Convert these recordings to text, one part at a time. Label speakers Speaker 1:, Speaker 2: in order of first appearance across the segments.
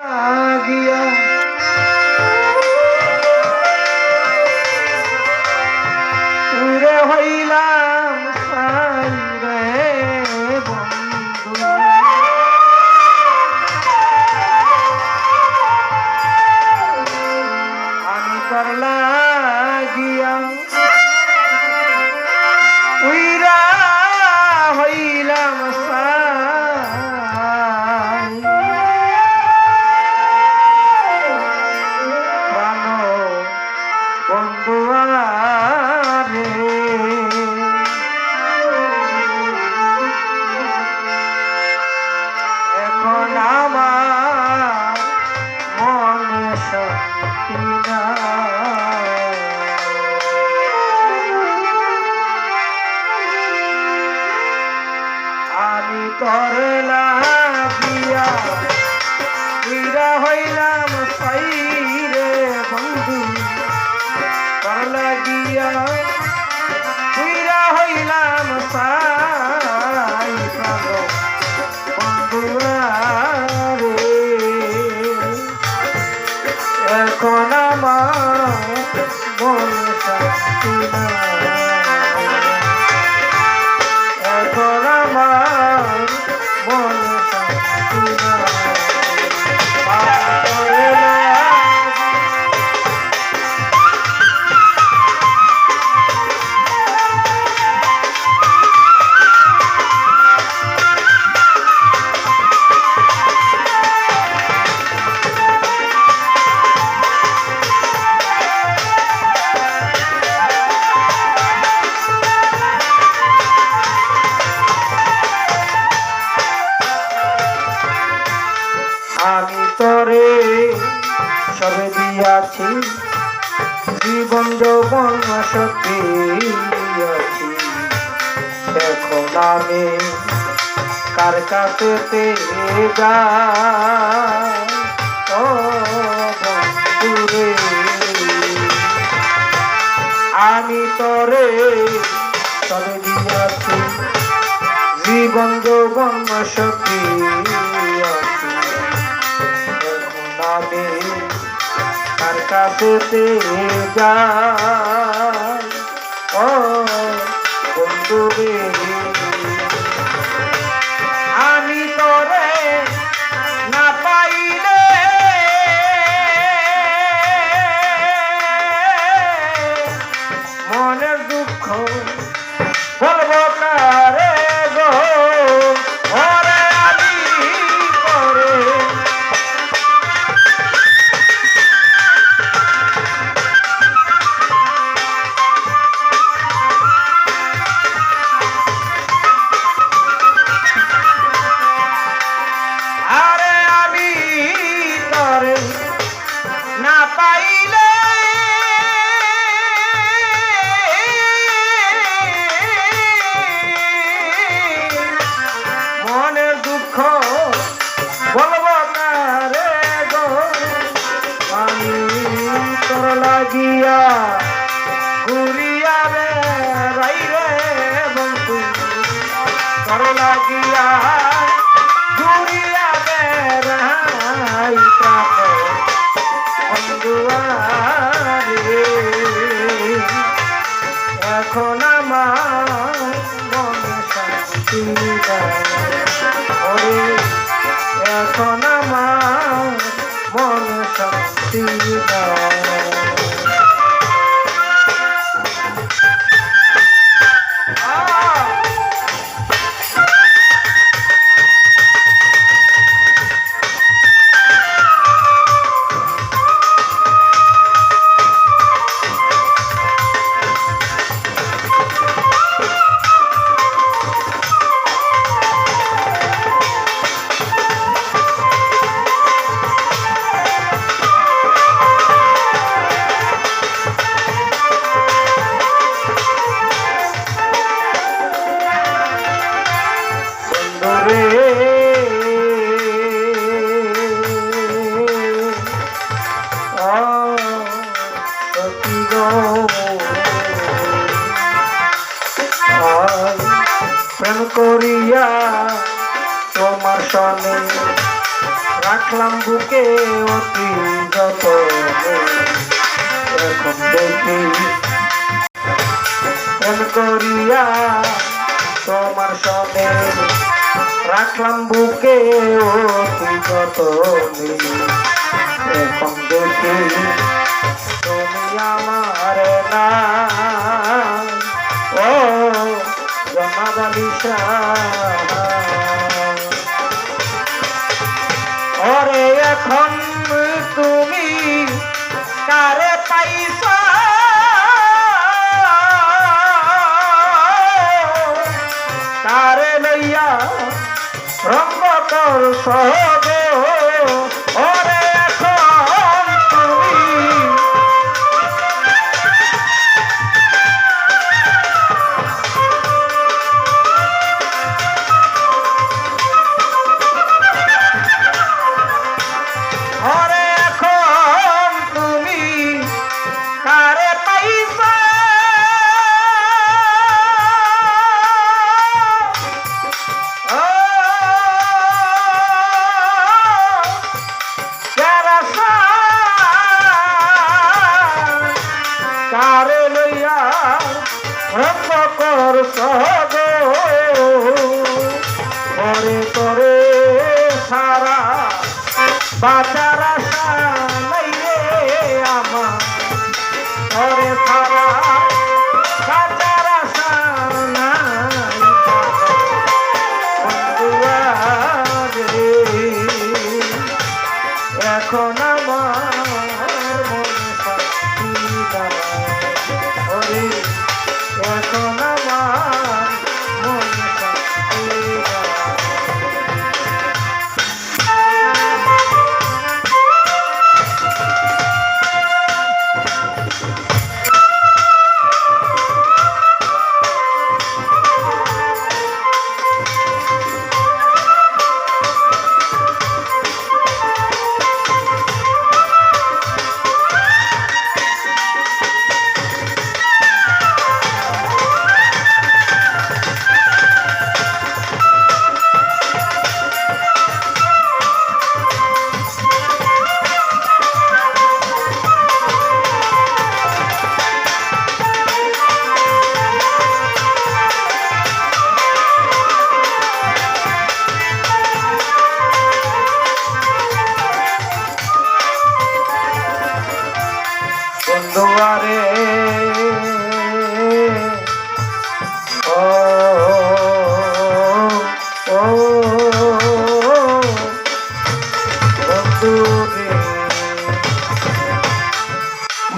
Speaker 1: आ गया। আমি করলা দিয়া ইরা হইলাম সাই রে বন্ধু। করলা দিয়া ইরা হইলাম সাই আছি। জীবন যৌবন সত্যি আছি এখন আমি কার কাছে যা ও আমি তরে তবে দিয়াছি জীবন যৌবন সত্যি আছি এখন আমি তোমার কাছেতে যায়। ও বন্ধু ভালো লাগে রাখলাম বুকে অতি যত এখন দেখি প্রেম করিয়া তোমার সনে রাখলাম বুকে অতি যত এখন দেখি তুমি আমার না। ও জমাবালিশা ওরে এখন তুমি কারে পাইছা? কারে লইয়া রঙ্গ কর সহগ করে করে সারা বাঁচার আশা নাই আমার।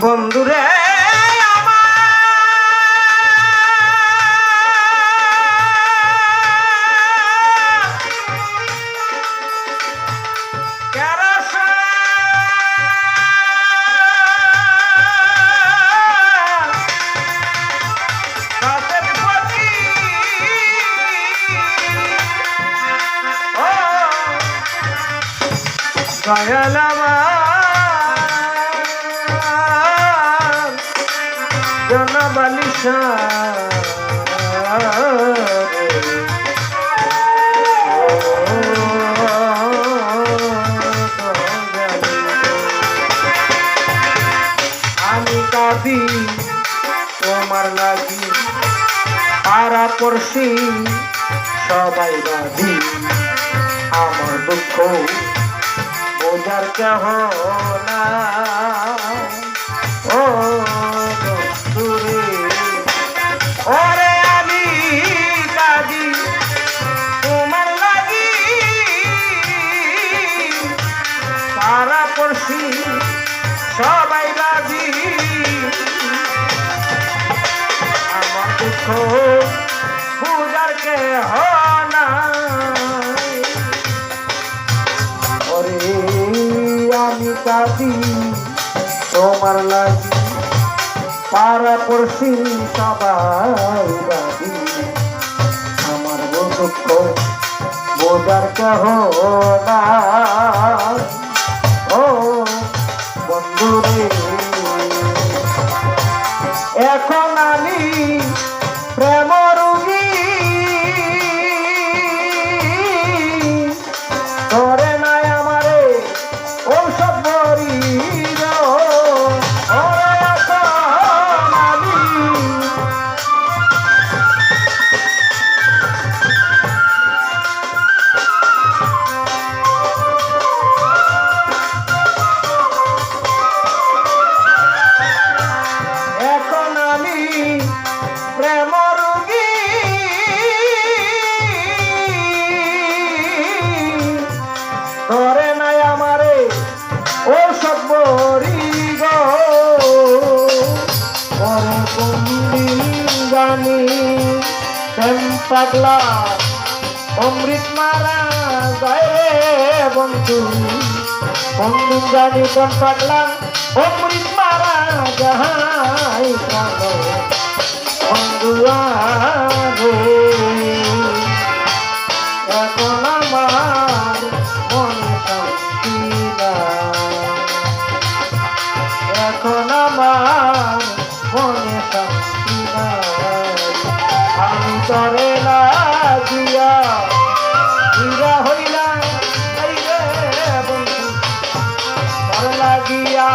Speaker 1: বন্ধুরে। দয়াল আমার আমি কাঁদি তোমার লাগি পাড়া পড়শি সবাই বাঁধি। আমার দুঃখ বোঝার কেহ না ও ওরে আমি কাঁদি, তোমার লাগি। পাড়া পড়শি সবাই বাঁধি আমার দুঃখ বুঝার কে কাঁদি তোমার লাগি পাড়া পড়শি সবাই বাদি আমার দুঃখ বোঝার কেহ না আমি প্রেম পাগলা, অমৃত মারা যায় বন্ধু। বন্ধু জানি প্রেম পাগলা, অমৃত মারা যাহাই বন্ধু আরে লাগিয়া